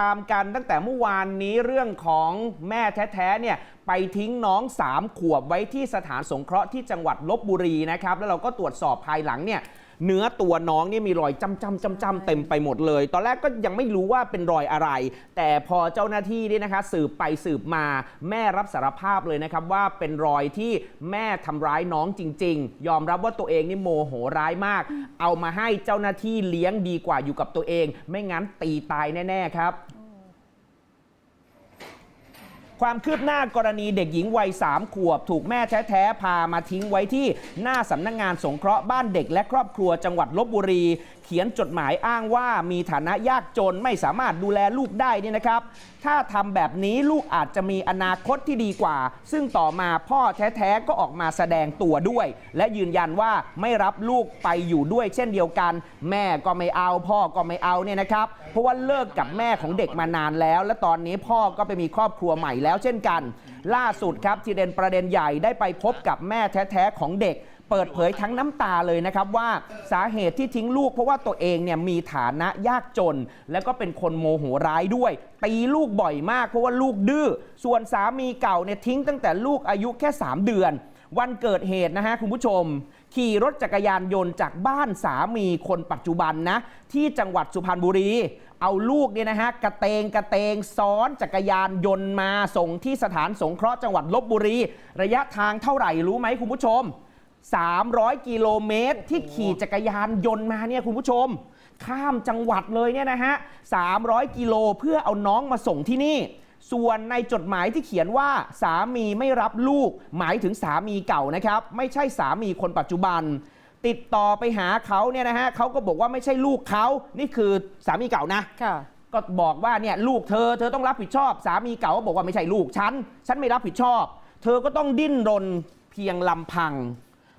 ตามกันตั้งแต่เมื่อวานนี้เรื่องของแม่แท้ๆเนี่ยไปทิ้งน้อง3ขวบไว้ที่สถานสงเคราะห์ที่จังหวัดลบบุรีนะครับ แล้วเราก็ตรวจสอบภายหลังเนี่ย เนื้อตัวน้องเนี่ยมีรอยจำจำจำจำเต็มไปหมดเลย ตอนแรกก็ยังไม่รู้ว่าเป็นรอยอะไร แต่พอเจ้าหน้าที่เนี่ยนะคะสืบไปสืบมาแม่รับสารภาพเลยนะครับว่าเป็นรอยที่แม่ทำร้ายน้องจริง ๆ ยอมรับว่าตัวเองนี่โมโหร้ายมาก เอามาให้เจ้าหน้าที่เลี้ยงดีกว่าอยู่กับตัวเอง ไม่งั้นตีตายแน่ๆครับ ความคืบหน้ากรณีเด็กหญิงวัย 3 ขวบ ถูกแม่แท้ๆพามาทิ้งไว้ที่หน้าสำนักงงานสงเคราะห์บ้านเด็กและครอบครัวจังหวัดลบบุรี เขียนจดหมายอ้างว่ามีฐานะยากจนไม่สามารถดูแลลูกได้นี่นะครับ ถ้าทำแบบนี้ลูกอาจจะมีอนาคตที่ดีกว่า ซึ่งต่อมาพ่อแท้ๆก็ออกมาแสดงตัวด้วย และยืนยันว่าไม่รับลูกไปอยู่ด้วยเช่นเดียวกัน แม่ก็ไม่เอาพ่อก็ไม่เอาเนี่ยนะครับเพราะว่าเลิกกับแม่ของเด็กมานานแล้ว และตอนนี้พ่อก็ไปมีครอบครัวใหม่แล้วแล้วเช่นกัน ล่าสุดครับทีเด่นประเด็นใหญ่ได้ไปพบกับแม่แท้ๆของเด็ก เปิดเผยทั้งน้ำตาเลยนะครับว่าสาเหตุที่ทิ้งลูกเพราะว่าตัวเองเนี่ยมีฐานะยากจน แล้วก็เป็นคนโมโหร้ายด้วย ตีลูกบ่อยมากเพราะว่าลูกดื้อส่วนสามีเก่าเนี่ยทิ้งตั้งแต่ลูกอายุแค่ 3 เดือนวันเกิดเหตุนะฮะคุณผู้ชม ขี่รถจักรยานยนต์จากบ้านสามีคนปัจจุบันนะ ที่จังหวัดสุพรรณบุรี เอาลูกเนี่ยนะฮะกระเตงกระเตงซ้อนจักรยานยนต์มาส่งที่สถานสงเคราะห์จังหวัดลบบุรี ระยะทางเท่าไหร่รู้ไหมคุณผู้ชม 300 กิโลเมตรที่ขี่จักรยานยนต์มาเนี่ยคุณผู้ชม ข้ามจังหวัดเลยเนี่ยนะฮะ 300 กิโลเพื่อเอาน้องมาส่งที่นี่ ส่วนในจดหมายที่เขียนว่าสามีไม่รับลูก หมายถึงสามีเก่านะครับ ไม่ใช่สามีคนปัจจุบัน ติดต่อไปหาเขาเนี่ยนะฮะเขาก็บอกว่าไม่ใช่ลูกเขานี่คือสามีเก่านะ ค่ะ ก็บอกว่าเนี่ยลูกเธอเธอต้องรับผิดชอบ สามีเก่าก็บอกว่าไม่ใช่ลูกฉันฉันไม่รับผิดชอบ เธอก็ต้องดิ้นรนเพียงลำพัง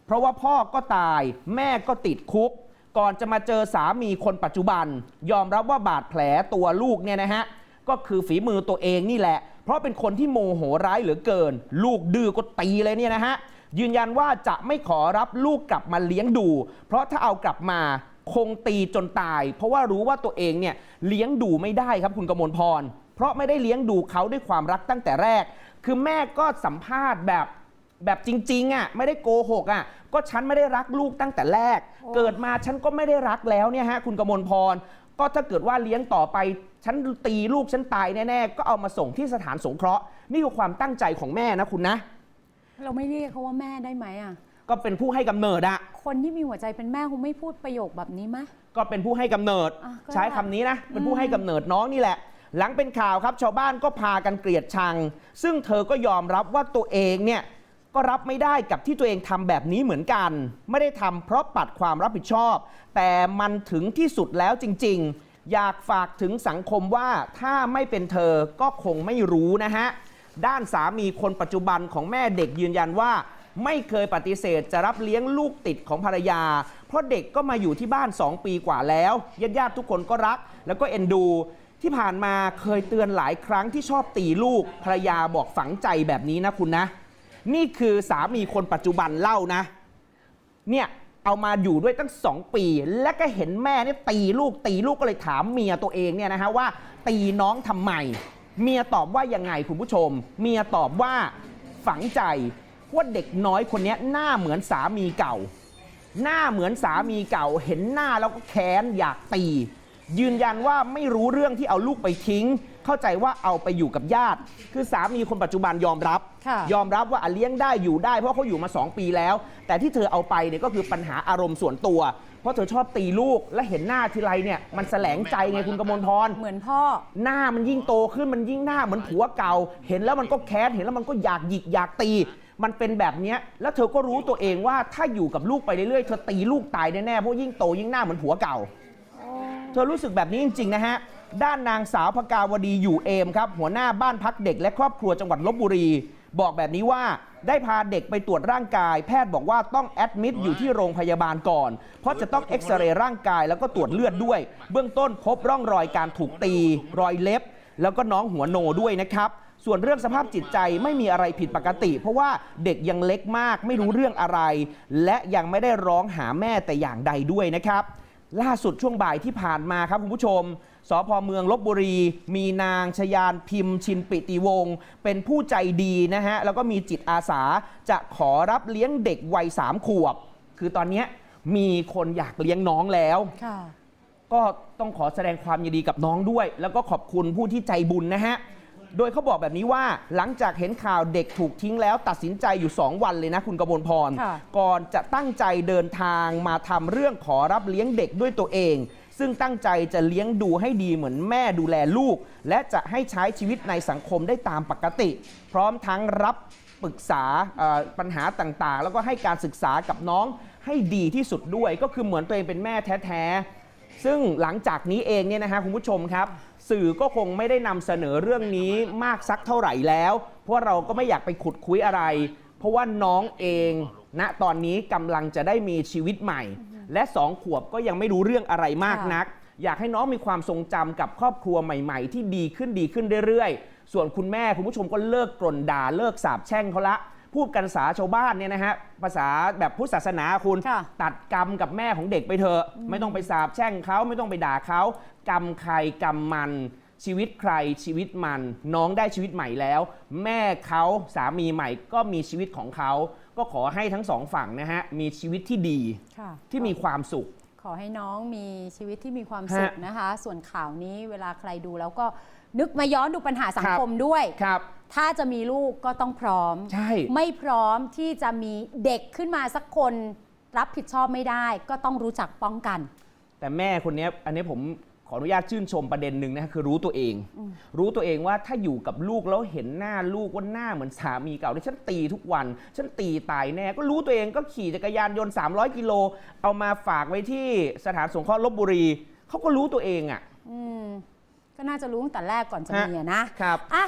เพราะว่าพ่อก็ตายแม่ก็ติดคุก ก่อนจะมาเจอสามีคนปัจจุบัน ยอมรับว่าบาดแผลตัวลูกเนี่ยนะฮะก็คือฝีมือตัวเองนี่แหละ เพราะเป็นคนที่โมโหร้ายเหลือเกิน ลูกดื้อก็ตีเลยเนี่ยนะฮะ ยืนยันว่าจะไม่ขอรับลูกกลับมาเลี้ยงดู เพราะถ้าเอากลับมาคงตีจนตาย เพราะว่ารู้ว่าตัวเองเนี่ยเลี้ยงดูไม่ได้ครับคุณกมลพร เพราะไม่ได้เลี้ยงดูเขาด้วยความรักตั้งแต่แรก คือแม่ก็สัมภาษณ์แบบแบบจริงๆอะไม่ได้โกหกอะก็ฉันไม่ได้รักลูกตั้งแต่แรก เกิดมาฉันก็ไม่ได้รักแล้วเนี่ยฮะคุณกมลพร ก็ถ้าเกิดว่าเลี้ยงต่อไป ฉันตีลูกฉันตายแน่ๆก็เอามาส่งที่สถานสงเคราะห์ นี่คือความตั้งใจของแม่นะคุณนะ เราไม่เรียกเขาว่าแม่ได้ไหมอะ ก็เป็นผู้ให้กำเนิดอะคนที่มีหัวใจเป็นแม่คงไม่พูดประโยคแบบนี้ไหมก็เป็นผู้ให้กำเนิด อะก็ใช้คำนี้นะ เป็นผู้ให้กำเนิดน้องนี่แหละ หลังเป็นข่าวครับ ชาวบ้านก็พากันเกลียดชัง ซึ่งเธอก็ยอมรับว่าตัวเองเนี่ยก็รับไม่ได้กับที่ตัวเองทำแบบนี้เหมือนกัน ไม่ได้ทำเพราะปัดความรับผิดชอบ แต่มันถึงที่สุดแล้วจริง ๆ อยากฝากถึงสังคมว่าถ้าไม่เป็นเธอก็คงไม่รู้นะฮะ ด้านสามีคนปัจจุบันของแม่เด็กยืนยันว่า ไม่เคยปฏิเสธจะรับเลี้ยงลูกติดของภรรยา เพราะเด็กก็มาอยู่ที่บ้าน 2 ปีกว่าแล้วญาติญาติทุกคนก็รัก แล้วก็เอ็นดู ที่ผ่านมาเคยเตือนหลายครั้งที่ชอบตีลูกภรรยาบอกฝังใจแบบนี้นะคุณนะ นี่คือสามีคนปัจจุบันเล่านะ เนี่ยเอามาอยู่ด้วยตั้งสองปี แล้วก็เห็นแม่เนี่ยตีลูกตีลูกก็เลยถามเมียตัวเองเนี่ยนะฮะว่า ตีน้องทำไม เมียตอบว่ายังไงคุณผู้ชม เมียตอบว่าฝังใจว่าเด็กน้อยคนเนี้ยหน้าเหมือนสามีเก่า หน้าเหมือนสามีเก่า เห็นหน้าแล้วก็แค้นอยากตี ยืนยันว่าไม่รู้เรื่องที่เอาลูกไปทิ้ง เข้าใจว่าเอาไปอยู่กับญาติ คือสามีคนปัจจุบันยอมรับค่ะยอมรับว่าอะเลี้ยงได้อยู่ได้เพราะเขาอยู่มา 2 ปีแล้ว แต่ที่เธอเอาไปเนี่ยก็คือปัญหาอารมณ์ส่วนตัวเพ ราะเธอชอบตีลูกและเห็นหน้าทีไรเนี่ยมันแสลงใจไงคุณกมลพร เหมือนพ่อ หน้ามันยิ่งโตขึ้นมันยิ่งหน้าเหมือนผัวเก่า เห็นแล้วมันก็แค้นเห็นแล้วมันก็อยากหยิกอยากตี มันเป็นแบบเนี้ยแล้วเธอก็รู้ตัวเองว่าถ้าอยู่กับลูกไปเรื่อยๆเธอตีลูกตายแน่ๆเพราะยิ่งโตยิ่งหน้าเหมือนผัวเก่า เธอรู้สึกแบบนี้จริงๆนะฮะ ด้านนางสาวพกาวดีอยู่เอมครับหัวหน้าบ้านพักเด็กและครอบครัวจังหวัดลบบุรี บอกแบบนี้ว่าได้พาเด็กไปตรวจร่างกาย แพทย์บอกว่าต้องแอดมิดอยู่ที่โรงพยาบาลก่อน เพราะจะต้องเอ็กซเรย์ร่างกายแล้วก็ตรวจเลือดด้วย เบื้องต้นพบร่องรอยการถูกตี รอยเล็บ แล้วก็น้องหัวโนด้วยนะครับส่วนเรื่องสภาพจิตใจไม่มีอะไรผิดปกติ เพราะว่าเด็กยังเล็กมากไม่รู้เรื่องอะไร และยังไม่ได้ร้องหาแม่แต่อย่างใดด้วยนะครับ ล่าสุดช่วงบ่ายที่ผ่านมาครับคุณผู้ชม สพเมืองลบบุรี มีนางชยานพิมพ์ ชินปิติวงศ์เป็นผู้ใจดีนะฮะ แล้วก็มีจิตอาสาจะขอรับเลี้ยงเด็กวัยสามขวบ คือตอนเนี้ยมีคนอยากเลี้ยงน้องแล้วค่ะก็ต้องขอแสดงความยินดีกับน้องด้วย แล้วก็ขอบคุณผู้ที่ใจบุญนะฮะ โดยเขาบอกแบบนี้ว่าหลังจากเห็นข่าวเด็กถูกทิ้งแล้ว ตัดสินใจอยู่ 2 วันเลยนะคุณกบลพร ค่ะ ก่อนจะตั้งใจเดินทางมาทำเรื่องขอรับเลี้ยงเด็กด้วยตัวเอง ซึ่งตั้งใจจะเลี้ยงดูให้ดีเหมือนแม่ดูแลลูก และจะให้ใช้ชีวิตในสังคมได้ตามปกติ พร้อมทั้งรับปรึกษาเอ่อปัญหาต่างๆ แล้วก็ให้การศึกษากับน้องให้ดีที่สุดด้วย ก็คือเหมือนตัวเองเป็นแม่แท้ๆ ซึ่งหลังจากนี้เองเนี่ยนะฮะคุณผู้ชมครับ สื่อก็คงไม่ได้นำเสนอเรื่องนี้มากสักเท่าไหร่แล้ว เพราะเราก็ไม่อยากไปขุดคุยอะไร เพราะว่าน้องเองณตอนนี้กำลังจะได้มีชีวิตใหม่ และสองขวบก็ยังไม่รู้เรื่องอะไรมากนัก อยากให้น้องมีความทรงจำกับครอบครัวใหม่ ๆ ที่ดีขึ้นดีขึ้นเรื่อยๆ ส่วนคุณแม่คุณผู้ชมก็เลิกกล่นด่าเลิกสาบแช่งเขาละ พูดกันภาษาชาวบ้านเนี่ยนะฮะภาษาแบบพุทธศาสนาคุณค่ะตัดกรรมกับแม่ของเด็กไปเถอะไม่ต้องไปสาบแช่งเขาไม่ต้องไปด่าเขากรรมใครกรรมมันชีวิตใครชีวิตมัน น้องได้ชีวิตใหม่แล้ว แม่เขาสามีใหม่ก็มีชีวิตของเขา ก็ขอให้ทั้งสองฝั่งนะฮะมีชีวิตที่ดีค่ะ ที่มีความสุข ขอให้น้องมีชีวิตที่มีความฮะสุขนะคะ ส่วนข่าวนี้เวลาใครดูแล้วก็นึกมาย้อนดูปัญหาสังคมด้วยครับ ถ้าจะมีลูกก็ต้องพร้อม ใช่ ไม่พร้อมที่จะมีเด็กขึ้นมาสักคน รับผิดชอบไม่ได้ ก็ต้องรู้จักป้องกัน แต่แม่คนเนี้ยอันนี้ผม ขออนุญาตชื่นชมประเด็นหนึ่งนะคือรู้ตัวเอง รู้ตัวเองว่าถ้าอยู่กับลูกแล้วเห็นหน้าลูกว่าหน้าเหมือนสามีเก่าที่ฉันตีทุกวัน ฉันตีตายแน่ ก็รู้ตัวเองก็ขี่จักรยานยนต์ 300 กิโล เอามาฝากไว้ที่สถานสงเคราะห์ลบบุรี เขาก็รู้ตัวเองอะอืมก็น่าจะรู้ตั้งแต่แรกก่อนจะมีอะนะ ครับอะ